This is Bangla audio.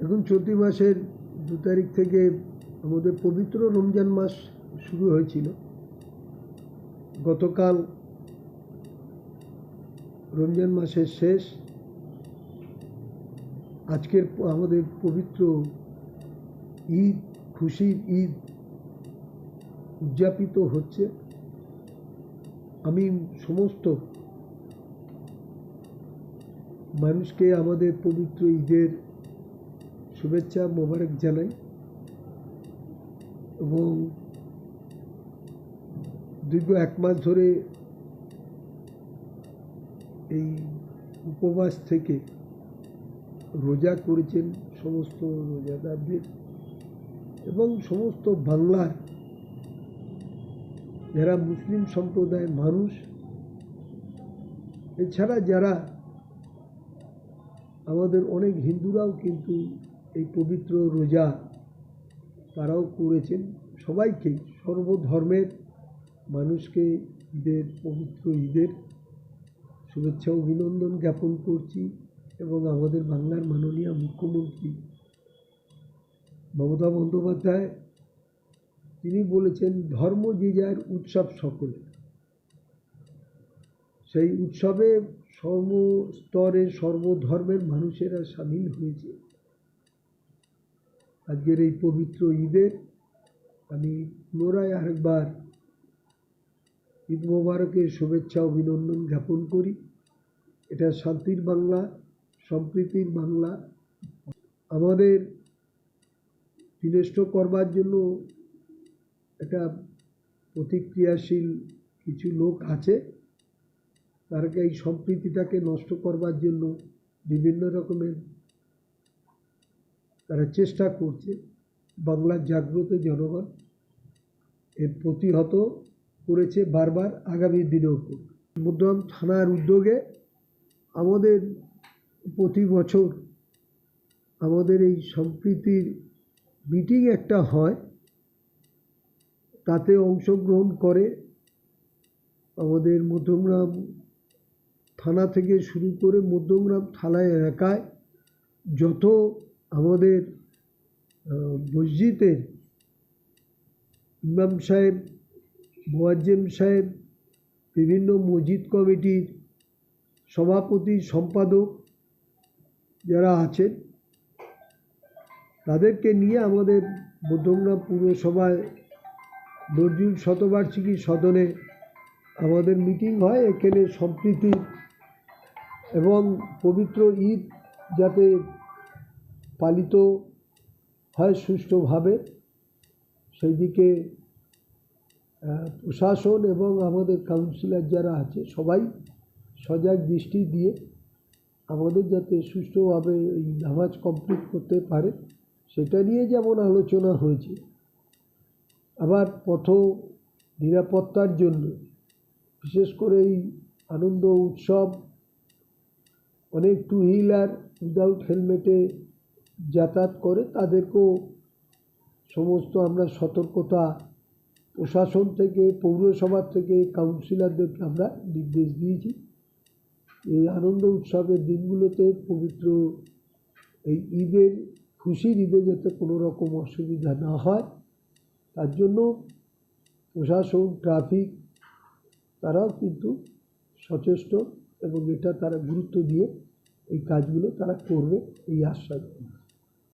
এখন চলতি মাসের দু তারিখ থেকে আমাদের পবিত্র রমজান মাস শুরু হয়েছিল। গতকাল রমজান মাসের শেষ। আজকের আমাদের পবিত্র ঈদ, খুশির ঈদ উদযাপিত হচ্ছে। আমি সমস্ত মানুষকে আমাদের পবিত্র ঈদের শুভেচ্ছা মোবারক জানাই এবং দীর্ঘ এক মাস ধরে এই উপবাস থেকে রোজা করেছেন সমস্ত রোজাদারদের এবং সমস্ত বাংলার যারা মুসলিম সম্প্রদায়ের মানুষ, এছাড়া যারা আমাদের অনেক হিন্দুরাও কিন্তু এই পবিত্র রোজা তারাও করেছেন। সবাইকে সর্বধর্মের মানুষকে ঈদের, পবিত্র ঈদের শুভেচ্ছা, অভিনন্দন জ্ঞাপন করছি এবং আমাদের বাংলার মাননীয় মুখ্যমন্ত্রী মমতা বন্দ্যোপাধ্যায়, তিনি বলেছেন, ধর্ম যে যার উৎসব সকলের সেই উৎসবে সর্বস্তরের সর্বধর্মের মানুষেরা সামিল হয়েছে। আজকের এই পবিত্র ঈদের আমি পুনরায় আরেকবার ঈদ মোবারকের শুভেচ্ছা, অভিনন্দন জ্ঞাপন করি। এটা শান্তির বাংলা, সম্প্রীতির বাংলা। আমাদের বিনষ্ট করবার জন্য একটা প্রতিক্রিয়াশীল কিছু লোক আছে। তারা এই সম্প্রীতিটাকে নষ্ট করবার জন্য বিভিন্ন রকমের তারা চেষ্টা করছে বাংলার জাগ্রত জনগণ। এর প্রতিহত করেছে বারবার আগামী দিনেও করবে মধ্যম থানার উদ্যোগে আমাদের প্রতি বছর আমাদের এই সম্প্রীতির মিটিং একটা হয়। তাতে অংশগ্রহণ করে আমাদের মধ্যমগ্রাম থানা থেকে শুরু করে মধ্যমগ্রাম থানা এলাকায় যত আমাদের মসজিদের ইমাম সাহেব, মোয়াজ্জেম সাহেব, বিভিন্ন মসজিদ কমিটির সভাপতি, সম্পাদক যারা আছেন, তাদেরকে নিয়ে আমাদের মধ্যমগ্রাম পুরসভায় নজরুল শতবার্ষিকী সদনে আমাদের মিটিং হয়। এখানে সম্প্রীতি এবং পবিত্র ঈদ যাতে পালিত হয় সুষ্ঠুভাবে। সেই দিকে প্রশাসন এবং আমাদের কাউন্সিলর যারা আছে, সবাই সজাগ দৃষ্টি দিয়ে আমাদের যাতে সুষ্ঠুভাবে এই নামাজ কমপ্লিট করতে পারে, সেটা নিয়ে যেমন আলোচনা হয়েছে। আবার পথ নিরাপত্তার জন্য, বিশেষ করে এই আনন্দ উৎসব, অনেক টু হুইলার উইদাউট হেলমেটে যাতায়াত করে, তাদেরকেও সমস্ত আমরা সতর্কতা প্রশাসন থেকে, পৌরসভা থেকে, কাউন্সিলরদেরকে আমরা নির্দেশ দিয়েছি এই আনন্দ উৎসবের দিনগুলোতে পবিত্র এই ঈদের, খুশির ঈদে যাতে কোনো রকম অসুবিধা না হয়, তার জন্য প্রশাসন, ট্রাফিক তারাও কিন্তু সচেষ্ট এবং এটা তারা গুরুত্ব দিয়ে এই কাজগুলো তারা করবে, এই আশ্বাস।